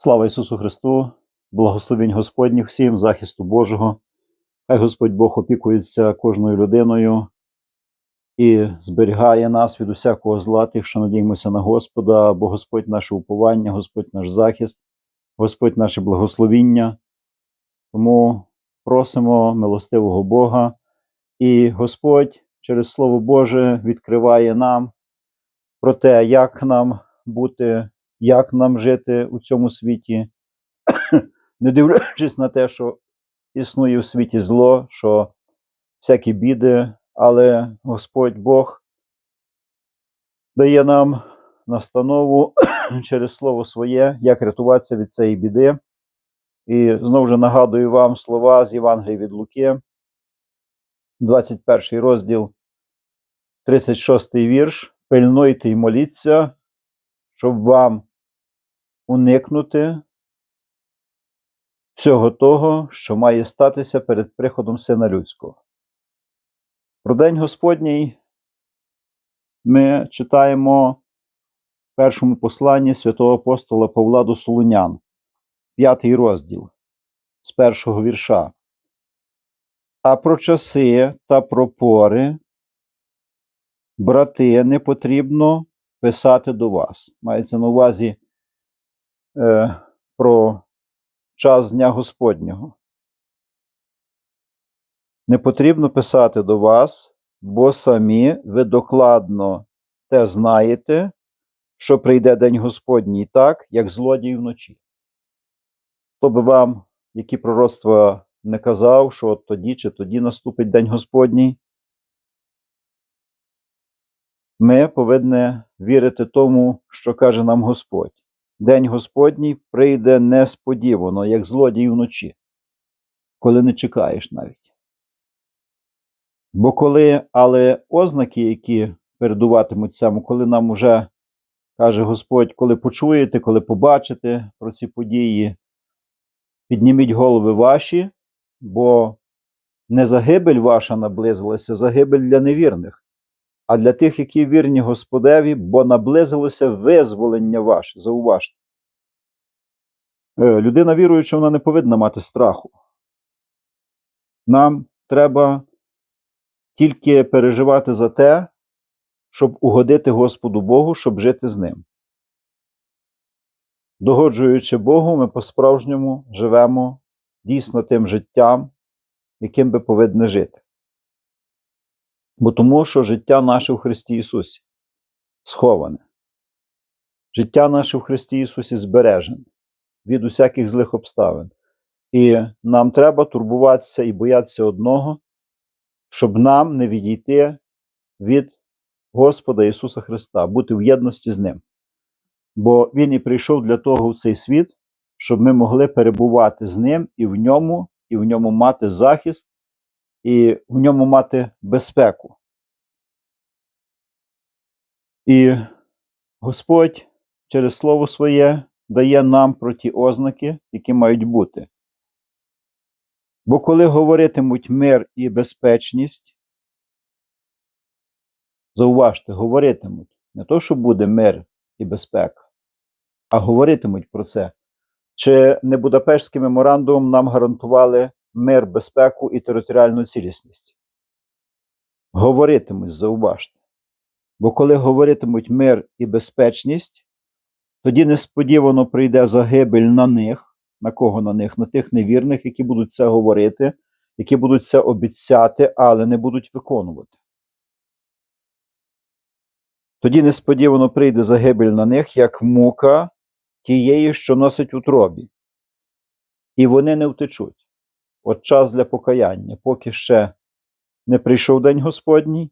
Слава Ісусу Христу, благословінь Господніх всім, захисту Божого. Хай Господь Бог опікується кожною людиною і зберігає нас від усякого зла, тих, що надіємося на Господа, бо Господь наше уповання, Господь наш захист, Господь наше благословіння. Тому просимо милостивого Бога, і Господь через Слово Боже відкриває нам про те, як нам бути як нам жити у цьому світі, не дивлячись на те, що існує у світі зло, що всякі біди, але Господь Бог дає нам настанову через Слово Своє, як рятуватися від цієї біди. І знову ж нагадую вам слова з Євангелія від Луки, 21 розділ, 36 вірш. Пильнуйте й моліться, щоб вам уникнути всього того, що має статися перед приходом Сина Людського. Про День Господній ми читаємо в першому посланні святого апостола Павла до Солунян, п'ятий розділ з першого вірша. А про часи та про пори, брати, не потрібно писати до вас. Мається на увазі е, про час Дня Господнього. Не потрібно писати до вас, бо самі ви докладно те знаєте, що прийде День Господній так, як злодій вночі. Хто би вам, які пророцтва не казав, що от тоді чи тоді наступить День Господній, ми повинні вірити тому, що каже нам Господь. День Господній прийде несподівано, як злодій вночі, коли не чекаєш навіть. Бо коли, але ознаки, які передуватимуть цьому, коли нам уже каже Господь, коли почуєте, коли побачите про ці події, підніміть голови ваші, бо не загибель ваша наблизилася, загибель для невірних а для тих, які вірні Господеві, бо наблизилося визволення ваше. Зауважте. Е, Людина віруюча, вона не повинна мати страху. Нам треба тільки переживати за те, щоб угодити Господу Богу, щоб жити з ним. Догоджуючи Богу, ми по-справжньому живемо дійсно тим життям, яким би повинні жити. Бо тому, що життя наше в Христі Ісусі сховане. Життя наше в Христі Ісусі збережене від усяких злих обставин. І нам треба турбуватися і боятися одного, щоб нам не відійти від Господа Ісуса Христа, бути в єдності з Ним. Бо Він і прийшов для того в цей світ, щоб ми могли перебувати з Ним і в ньому, і в ньому мати захист і в ньому мати безпеку. І Господь через Слово Своє дає нам про ті ознаки, які мають бути. Бо коли говоритимуть мир і безпечність, зауважте, говоритимуть не то, що буде мир і безпека, а говоритимуть про це. Чи не Будапештським меморандумом нам гарантували мир, безпеку і територіальну цілісність. Говоритимуть, зауважте. Бо коли говоритимуть мир і безпечність, тоді несподівано прийде загибель на них, на кого на них? На тих невірних, які будуть це говорити, які будуть це обіцяти, але не будуть виконувати. Тоді несподівано прийде загибель на них, як мука тієї, що носить утробі. І вони не втечуть. От час для покаяння, поки ще не прийшов День Господній,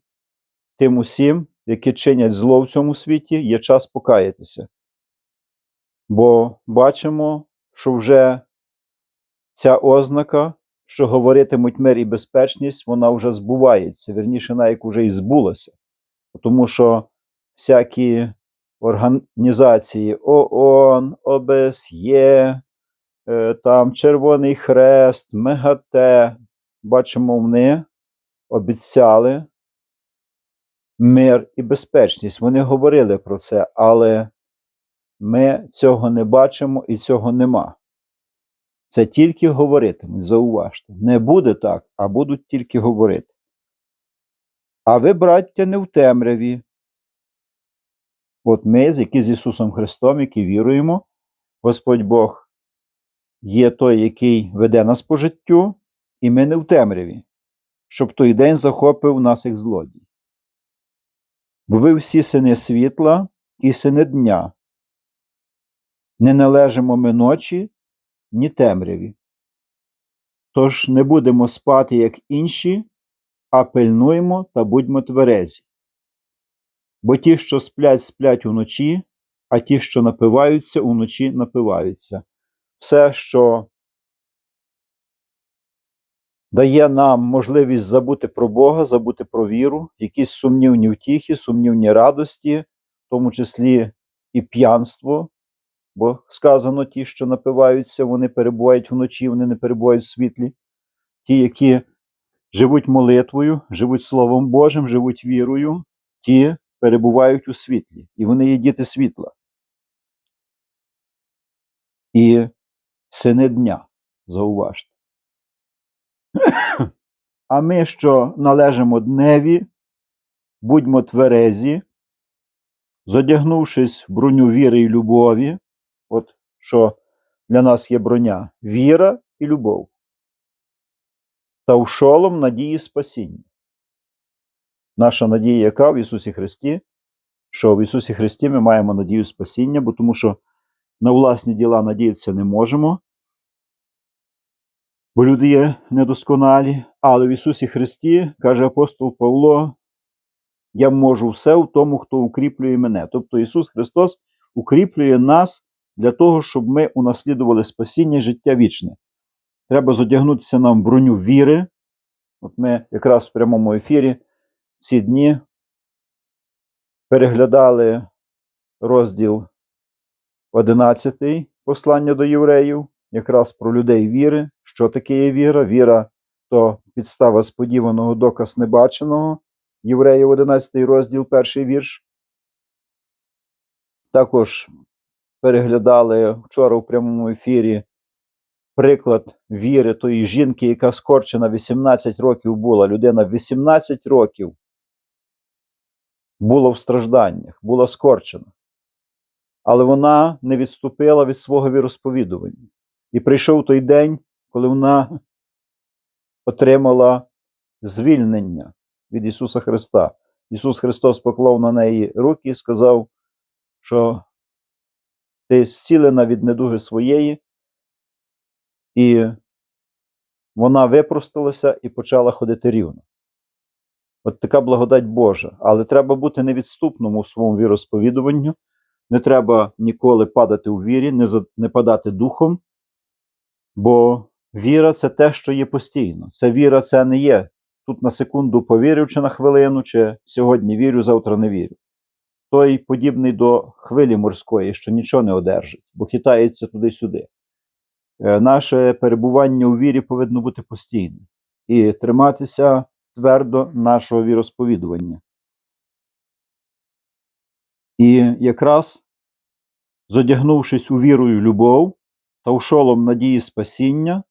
тим усім, які чинять зло в цьому світі, є час покаятися. Бо бачимо, що вже ця ознака, що говоритимуть мир і безпечність, вона вже збувається, верніше, вона як вже і збулася. Тому що всякі організації ООН, ОБСЄ, там Червоний Хрест, МЕГАТЕ. Бачимо, вони обіцяли мир і безпечність. Вони говорили про це, але ми цього не бачимо і цього нема. Це тільки говоритимуть, зауважте. Не буде так, а будуть тільки говорити. А ви, браття, не в темряві. От ми, які з Ісусом Христом, які віруємо, Господь Бог є той, який веде нас по життю, і ми не в темряві, щоб той день захопив нас як злодій. Бо ви всі сини світла і сини дня. Не належимо ми ночі, ні темряві. Тож не будемо спати, як інші, а пильнуємо та будьмо тверезі. Бо ті, що сплять, сплять уночі, а ті, що напиваються, уночі напиваються. Все, що дає нам можливість забути про Бога, забути про віру, якісь сумнівні втіхи, сумнівні радості, в тому числі і п'янство. Бо сказано, ті, що напиваються, вони перебувають вночі, вони не перебувають в світлі. Ті, які живуть молитвою, живуть Словом Божим, живуть вірою, ті перебувають у світлі, і вони є діти світла. І сини дня, зауважте. А ми, що належимо дневі, будьмо тверезі, зодягнувшись в броню віри і любові, от що для нас є броня віра і любов, та в шолом надії спасіння. Наша надія, яка в Ісусі Христі, що в Ісусі Христі ми маємо надію спасіння, бо тому що на власні діла надіятися не можемо, бо люди є недосконалі, але в Ісусі Христі, каже апостол Павло, я можу все в тому, хто укріплює мене. Тобто Ісус Христос укріплює нас для того, щоб ми унаслідували спасіння життя вічне. Треба зодягнутися нам в броню віри. От ми якраз в прямому ефірі ці дні переглядали розділ 11 послання до євреїв, якраз про людей віри. Що таке є віра? Віра то підстава сподіваного доказ небаченого. Євреїв 11 розділ, перший вірш. Також переглядали вчора в прямому ефірі приклад віри тої жінки, яка скорчена 18 років була. Людина 18 років була в стражданнях, була скорчена. Але вона не відступила від свого віросповідування. І прийшов той день, коли вона отримала звільнення від Ісуса Христа. Ісус Христос поклав на неї руки і сказав, що ти зцілена від недуги своєї, і вона випросталася і почала ходити рівно. От така благодать Божа. Але треба бути невідступному в своєму віросповідуванню. Не треба ніколи падати у вірі, не, падати духом, бо віра це те, що є постійно. Це віра, це не є. Тут на секунду повірив, чи на хвилину, чи сьогодні вірю, завтра не вірю. Той подібний до хвилі морської, що нічого не одержить, бо хитається туди-сюди. Е, Наше перебування у вірі повинно бути постійним і триматися твердо нашого віросповідування. І якраз зодягнувшись у віру і любов та в надії спасіння,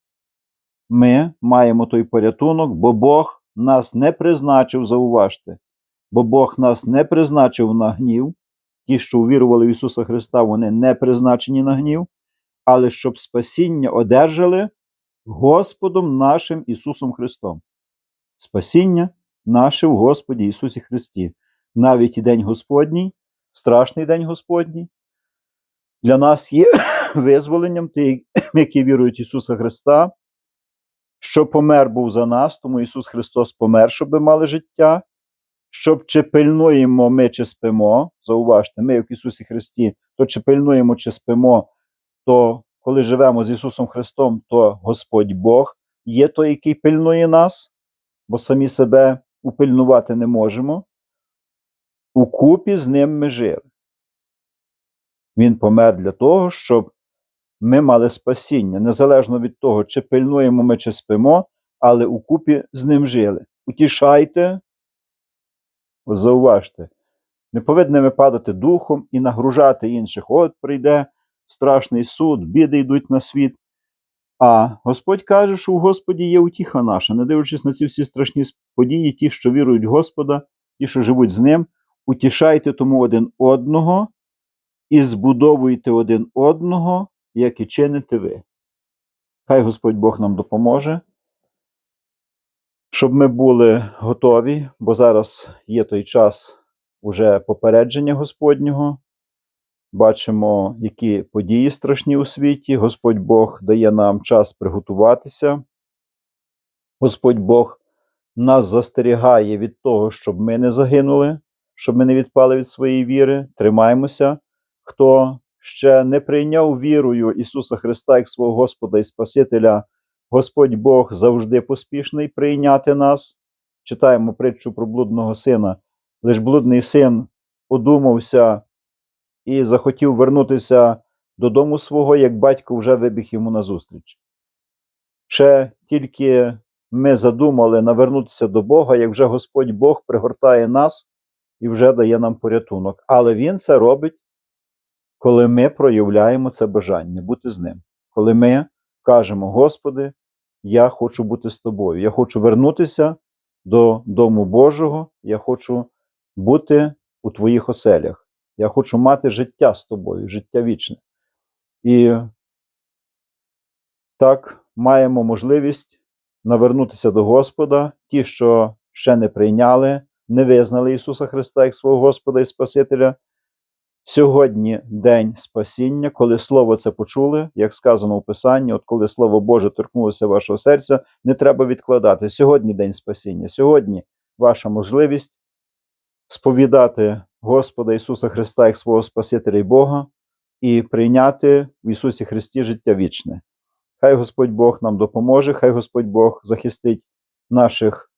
ми маємо той порятунок, бо Бог нас не призначив, зауважте, бо Бог нас не призначив на гнів. Ті, що увірували в Ісуса Христа, вони не призначені на гнів, але щоб спасіння одержали Господом нашим Ісусом Христом. Спасіння наше в Господі Ісусі Христі. Навіть і День Господній, страшний День Господній, для нас є визволенням, ті, які вірують в Ісуса Христа, що помер був за нас, тому Ісус Христос помер, щоб ми мали життя, щоб чи пильнуємо ми, чи спимо. Зауважте, ми, як Ісусі Христі, то чи пильнуємо, чи спимо, то коли живемо з Ісусом Христом, то Господь Бог є той, який пильнує нас, бо самі себе упильнувати не можемо. Укупі з ним ми жили. Він помер для того, щоб ми мали спасіння, незалежно від того, чи пильнуємо ми, чи спимо, але укупі з ним жили. Утішайте, зауважте, Не повинні падати духом і нагружати інших. От прийде страшний суд, біди йдуть на світ. А Господь каже, що у Господі є утіха наша, не дивлячись на ці всі страшні події, ті, що вірують в Господа, ті, що живуть з ним, утішайте тому один одного і збудовуйте один одного, як і чините ви. Хай Господь Бог нам допоможе, щоб ми були готові, бо зараз є той час уже попередження Господнього. Бачимо, які події страшні у світі. Господь Бог дає нам час приготуватися. Господь Бог нас застерігає від того, щоб ми не загинули, щоб ми не відпали від своєї віри. Тримаємося. Хто ще не прийняв вірою Ісуса Христа як свого Господа і Спасителя, Господь Бог завжди поспішний прийняти нас. Читаємо притчу про блудного сина. Лиш блудний син одумався і захотів вернутися додому свого, як батько вже вибіг йому назустріч. Ще тільки ми задумали навернутися до Бога, як вже Господь Бог пригортає нас і вже дає нам порятунок. Але Він це робить, коли ми проявляємо це бажання бути з ним. Коли ми кажемо, Господи, я хочу бути з тобою, я хочу вернутися до Дому Божого, я хочу бути у Твоїх оселях. Я хочу мати життя з тобою, життя вічне. І так маємо можливість навернутися до Господа, ті, що ще не прийняли, не визнали Ісуса Христа як свого Господа і Спасителя. Сьогодні день спасіння, коли Слово це почули, як сказано в Писанні, от коли Слово Боже торкнулося вашого серця, не треба відкладати. Сьогодні день спасіння, сьогодні ваша можливість сповідати Господа Ісуса Христа як свого Спасителя і Бога і прийняти в Ісусі Христі життя вічне. Хай Господь Бог нам допоможе, хай Господь Бог захистить наших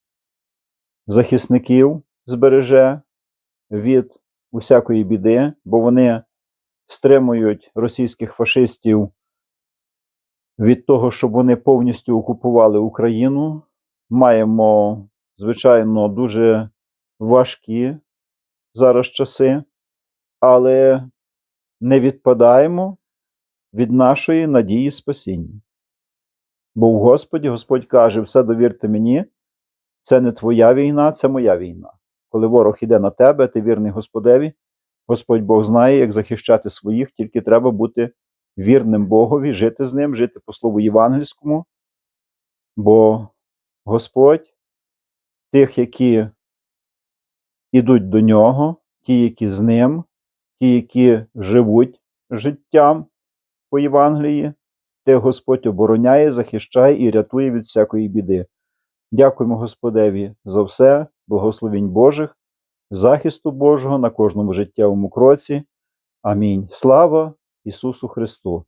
захисників, збереже від усякої біди, бо вони стримують російських фашистів від того, щоб вони повністю окупували Україну. Маємо, звичайно, дуже важкі зараз часи, але не відпадаємо від нашої надії спасіння. Бо в Господі Господь каже: все довірте мені, це не твоя війна, це моя війна. Коли ворог іде на тебе, ти вірний Господеві, Господь Бог знає, як захищати своїх, тільки треба бути вірним Богові, жити з ним, жити по слову євангельському. Бо Господь тих, які ідуть до нього, ті, які з ним, ті, які живуть життям по Євангелії, те Господь обороняє, захищає і рятує від всякої біди. Дякуємо Господеві за все, благословінь Божих, захисту Божого на кожному життєвому кроці. Амінь. Слава Ісусу Христу!